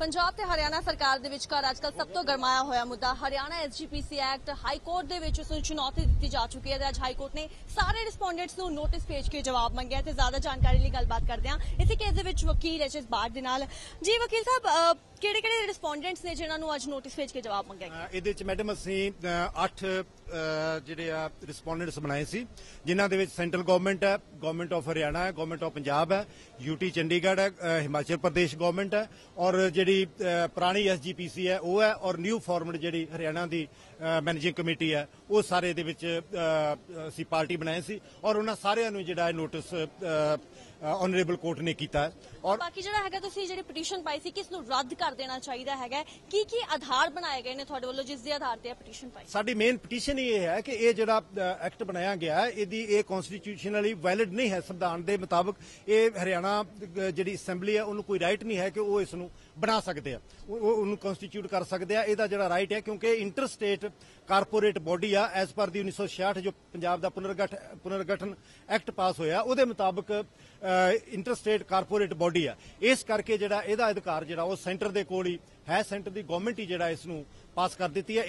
ਪੰਜਾਬ ਤੇ ਹਰਿਆਣਾ ਸਰਕਾਰ ਦੇ ਵਿਚਕਾਰ ਅੱਜਕੱਲ ਸਭ ਤੋਂ ਗਰਮਾਇਆ ਹੋਇਆ ਮੁੱਦਾ, Haryana SGPC act high court ਦੇ ਵਿੱਚ ਉਸ ਨੂੰ ਚੁਣੌਤੀ ਦਿੱਤੀ ਜਾ ਚੁੱਕੀ ਹੈ ਤੇ ਅੱਜ ਹਾਈ ਕੋਰਟ ਨੇ ਸਾਰੇ ਰਿਸਪੋਂਡੈਂਟਸ ਨੂੰ ਨੋਟਿਸ ਭੇਜ ਕੇ ਜਵਾਬ ਮੰਗਿਆ ਤੇ ਜ਼ਿਆਦਾ ਜਾਣਕਾਰੀ ਲਈ ਗੱਲਬਾਤ ਕਰਦੇ ਹਾਂ। ਇਸੇ ਕੇਸ ਦੇ ਵਿੱਚ ਵਕੀਲ ਐਚ ਐਸ ਬਾੜ ਦੇ ਨਾਲ। ਜੀ, ਵਕੀਲ ਸਾਹਿਬ ਕਿਹੜੇ ਕਿਹੜੇ ਰਿਸਪੋਂਡੈਂਟਸ ਨੇ ਜਿਨ੍ਹਾਂ ਨੂੰ ਅੱਜ ਨੋਟਿਸ ਭੇਜ ਕੇ ਜਵਾਬ ਮੰਗਿਆ ਗਿਆ? ਇਹਦੇ ਵਿੱਚ ਮੈਡਮ ਅਸੀਂ 8 ਜਿਹੜੇ ਆ ਰਿਸਪੋਂਡੈਂਟਸ ਬਣਾਏ ਸੀ ਜਿਨ੍ਹਾਂ ਦੇ ਵਿੱਚ ਸੈਂਟਰਲ ਗਵਰਨਮੈਂਟ ਹੈ ਗਵਰਨਮੈਂਟ ਆਫ ਹਰਿਆਣਾ ਹੈ ਗਵਰਨਮੈਂਟ ਆਫ ਪੰਜਾਬ ਹੈ ਯੂਟੀ ਚੰਡੀਗੜ੍ਹ ਹੈ ਹਿਮਾਚਲ ਪ੍ਰਦੇਸ਼ ਗਵਰਨਮੈਂਟ ਹੈ ਔਰ ਜਿਹੜੀ ਅ, ਪੁਰਾਣੀ ਐਸਜੀਪੀਸੀ ਹੈ ਉਹ ਹੈ ਔਰ ਨਿਊ ਫਾਰਮਡ ਜਿਹੜੀ ਹਰਿਆਣਾ ਦੀ ਮੈਨੇਜਿੰਗ ਕਮੇਟੀ ਹੈ ਉਹ ਸਾਰੇ ਦੇ ਵਿੱਚ ਅਸੀਂ ਪਾਰਟੀ ਬਣਾਏ ਸੀ ਔਰ ਉਹਨਾਂ ਸਾਰਿਆਂ ਨੂੰ ਜਿਹੜਾ ਨੋਟਿਸ ਆਨਰੇਬਲ ਕੋਰਟ ਨੇ ਕੀਤਾ ਔਰ ਬਾਕੀ ਜਿਹੜਾ ਹੈਗਾ ਤੁਸੀਂ ਜਿਹੜੀ ਪਟੀਸ਼ਨ ਪਾਈ ਸੀ ਕਿਸ ਨੂੰ ਰੱਦ ਕਰ ਦੇਣਾ ਚਾਹੀਦਾ ਹੈਗਾ? ਕੀ ਕੀ ਆਧਾਰ ਬਣਾਏ ਗਏ ਨੇ ਤੁਹਾਡੇ ਵੱਲੋਂ ਜਿਸ ਦੇ ਆਧਾਰ ਤੇ ਇਹ ਪਟੀਸ਼ਨ ਪਾਈ? ਸਾਡੀ ਮੇਨ ਪਟੀਸ਼ਨ ਇਹ ਹੈ ਕਿ ਇਹ ਜਿਹੜਾ ਐਕਟ ਬਣਾਇਆ ਗਿਆ ਹੈ ਇਹਦੀ ਇਹ ਕਨਸਟੀਟਿਊਸ਼ਨਲੀ ਵੈਲਿਡ ਨਹੀਂ ਹੈ। ਸੰਵਿਧਾਨ ਦੇ ਮੁਤਾਬਕ ਇਹ ਹਰਿਆਣਾ ਜਿਹੜੀ ਅਸੈਂਬਲੀ ਹੈ ਉਹਨੂੰ ਕੋਈ ਰਾਈਟ ਨਹੀਂ ਹੈ ਕਿ ਉਹ ਇਸ ਨੂੰ ਬਣਾ ਸਕਦੇ ਆ। ਉਹ ਉਹ ਉਹਨੂੰ ਕਨਸਟੀਟਿਊਟ ਕਰ ਸਕਦੇ ਆ। ਇਹਦਾ ਜਿਹੜਾ ਰਾਈਟ ਹੈ ਕਿਉਂਕਿ ਇੰਟਰ ਸਟੇਟ ਕਾਰਪੋਰੇਟ ਬੋਡੀ ਆ ਐਸ ਪਰ ਦੀ 1966 ਜੋ ਪੰਜਾਬ ਦਾ ਪੁਨਰਗਠ ਪੁਨਰਗਠਨ ਐਕਟ ਪਾਸ ਹੋਇਆ ਉਹਦੇ ਮੁਤਾਬਕ ਇੰਟਰ ਸਟੇਟ ਕਾਰਪੋਰੇਟ ਬੋਡੀ ਆ। ਇਸ ਕਰਕੇ ਜਿਹੜਾ ਇਹਦਾ ਅਧਿਕਾਰ ਜਿਹੜਾ ਉਹ ਸੈਂਟਰ ਦੇ ਕੋਲ ਹੀ ਹੈ, ਸੈਂਟਰ ਦੀ ਗਵਰਨਮੈਂਟ ਹੀ ਜਿਹੜਾ ਇਸ ਨੂੰ ਪਾਸ ਕਰ ਦਿੱਤੀ ਹੈ।